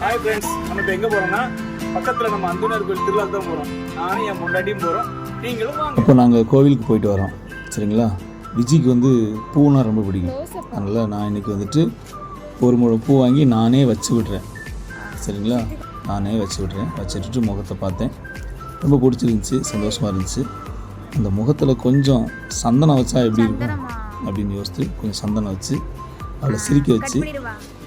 Hi friends நம்ம இப்போ எங்கே போகிறோம்னா பக்கத்தில் நம்ம அந்தனர் கோயில் திருவிழா தான் போகிறோம் நானும் என் முன்னாடியும் போகிறோம் நீங்களும் வாங்க. இப்போ நாங்கள் கோவிலுக்கு போயிட்டு வரோம். சரிங்களா? விஜிக்கு வந்து பூனா ரொம்ப பிடிக்கும். அதனால் நான் இன்றைக்கி வந்துட்டு ஒரு முழு பூ வாங்கி நானே வச்சு விட்றேன். சரிங்களா? நானே வச்சு விட்றேன். வச்சுட்டு முகத்தை பார்த்தேன். ரொம்ப பிடிச்சிருந்துச்சி. சந்தோஷமாக இருந்துச்சு. அந்த முகத்தில் கொஞ்சம் சந்தனம் வச்சா எப்படி இருக்கும்? அப்படின்னு யோசித்து கொஞ்சம் சந்தனம் வச்சு அவளை சிரிக்க வச்சு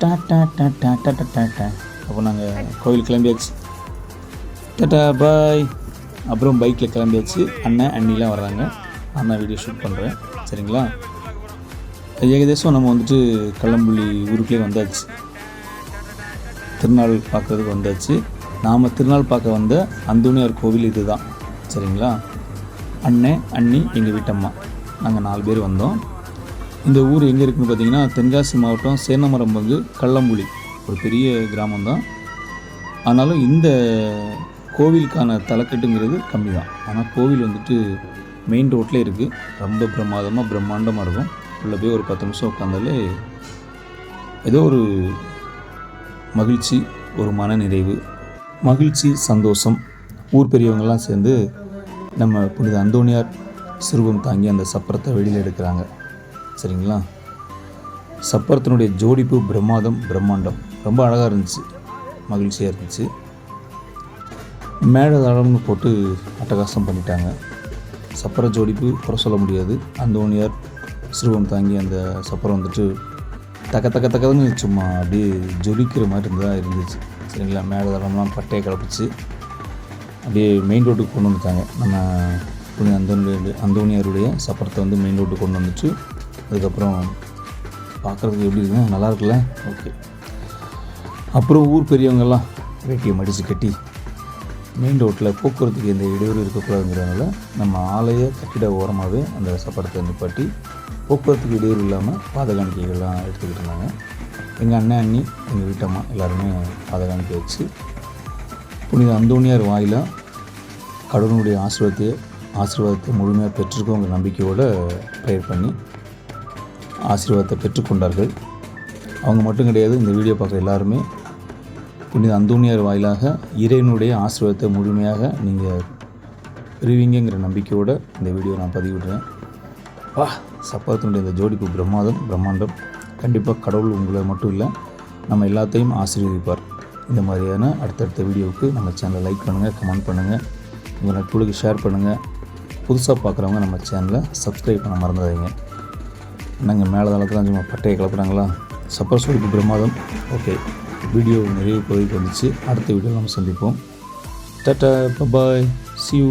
டா டா டா டா டா டா டா. அப்போ நாங்கள் கோவில் கிளம்பியாச்சு. Tata bye. அப்புறம் பைக்கில் கிளம்பியாச்சு. அண்ணன் அண்ணிலாம் வர்றாங்க. அண்ணா வீடியோ ஷூட் பண்ணுறேன் சரிங்களா? ஏகதேசம் நம்ம வந்துட்டு கள்ளம்புள்ளி ஊருக்குள்ளே வந்தாச்சு. திருநாள் பார்க்குறதுக்கு வந்தாச்சு. நாம் திருநாள் பார்க்க வந்த அந்தோனியார் கோவில் இது தான் சரிங்களா? அண்ணன் அண்ணி எங்கள் வீட்டம்மா. நாங்கள் நாலு பேர் வந்தோம். இந்த ஊர் எங்கே இருக்குன்னு பார்த்தீங்கன்னா தென்காசி மாவட்டம் சேனமரம் வந்து கள்ளம்புலி ஒரு பெரிய கிராமம் தான் ஆனாலும் இந்த கோவிலுக்கான தலைக்கட்டுங்கிறது கம்மி தான் ஆனால் கோவில் வந்துட்டு மெயின் ரோட்டில் இருக்குது ரொம்ப பிரமாதமாக பிரம்மாண்டமாக இருக்கும். உள்ளே போய் ஒரு பத்து நிமிஷம் உட்காந்தாலே ஏதோ ஒரு மகிழ்ச்சி ஒரு மன நிறைவு மகிழ்ச்சி சந்தோஷம். ஊர் பெரியவங்கள்லாம் சேர்ந்து நம்ம புனித அந்தோனியார் சிறுவம் தாங்கி அந்த சப்பரத்தை வெளியில் எடுக்கிறாங்க. சரிங்களா? சப்பரத்தினுடைய ஜோடிப்பு பிரம்மாதம் பிரம்மாண்டம். ரொம்ப அழகாக இருந்துச்சு. மகிழ்ச்சியாக இருந்துச்சு. மேடதாளம்னு போட்டு அட்டகாசம் பண்ணிட்டாங்க. சப்பர ஜோடிப்பு குறை சொல்ல முடியாது. அந்தோனியார் சிறுவம் தாங்கி அந்த சப்பரம் வந்துட்டு தக்க தக்க தக்கதுன்னு சும்மா அப்படியே ஜொலிக்கிற மாதிரி இருந்தால் இருந்துச்சு. சரிங்களா? மேடதாளம்லாம் பட்டையை கிளப்பிச்சு அப்படியே மெயின் ரோட்டுக்கு கொண்டு வந்துட்டாங்க. நம்ம புனித அந்தோனியாருடைய சப்பரத்தை வந்து மெயின் ரோட்டுக்கு கொண்டு வந்துச்சு அதுக்கப்புறம் பார்க்குறதுக்கு எப்படி இருக்குங்க நல்லா இருக்குல்ல? ஓகே. அப்புறம் ஊர் பெரியவங்கெல்லாம் வேட்டியை மடித்து கட்டி மெயின் ரோட்டில் போக்குவரத்துக்கு எந்த இடையூறு இருக்கக்கூடாதுங்கிறதுனால நம்ம ஆலய கட்டிட ஓரமாகவே அந்த சப்பரத்தை நிப்பாட்டி போக்குவரத்துக்கு இடையூறு இல்லாமல் பாத காணிக்கைகள்லாம் எடுத்துக்கிட்டு இருந்தாங்க. எங்கள் அண்ணன் அண்ணி எங்கள் வீட்டம்மா எல்லாருமே பாத காணிக்கை வச்சு புனித அந்தோனியார் வாயிலாக கடவுளுடைய ஆசீர்வாதத்தை ஆசீர்வாதத்தை முழுமையாக பெற்றிருக்கோங்கிற நம்பிக்கையோடு ப்ரேயர் பண்ணி ஆசீர்வாதத்தை பெற்றுக்கொண்டார்கள். அவங்க மட்டும் கிடையாது இந்த வீடியோ பார்க்குற எல்லாருமே. புனித அந்தோனியார் வாயிலாக இறைவனுடைய ஆசீர்வாதத்தை முழுமையாக நீங்கள் பெறுவீங்கிற நம்பிக்கையோடு இந்த வீடியோ நான் பதிவிடுறேன். வா சப்பாத்தினுடைய இந்த ஜோடிப்பு பிரம்மாதம் பிரம்மாண்டம். கண்டிப்பாக கடவுள் உங்களை மட்டும் இல்லை நம்ம எல்லாத்தையும் ஆசீர்வதிப்பார். இந்த மாதிரியான அடுத்தடுத்த வீடியோவுக்கு நம்ம சேனலை லைக் பண்ணுங்கள் கமெண்ட் பண்ணுங்கள் உங்கள் நட்புகளுக்கு ஷேர் பண்ணுங்கள் புதுசாக பார்க்குறவங்க நம்ம சேனலை சப்ஸ்கிரைப் பண்ண மறந்துடாதீங்க. என்னங்க மேலே தளத்தில் சும்மா பட்டையை கிளப்புறாங்களா? சப்பர் சோடிப்பு பிரமாதம். ஓகே வீடியோ நிறைய பகுதிக்கு வந்துச்சு. அடுத்த வீடியோ நம்ம சந்திப்போம். டாட்டா பாய் சியூ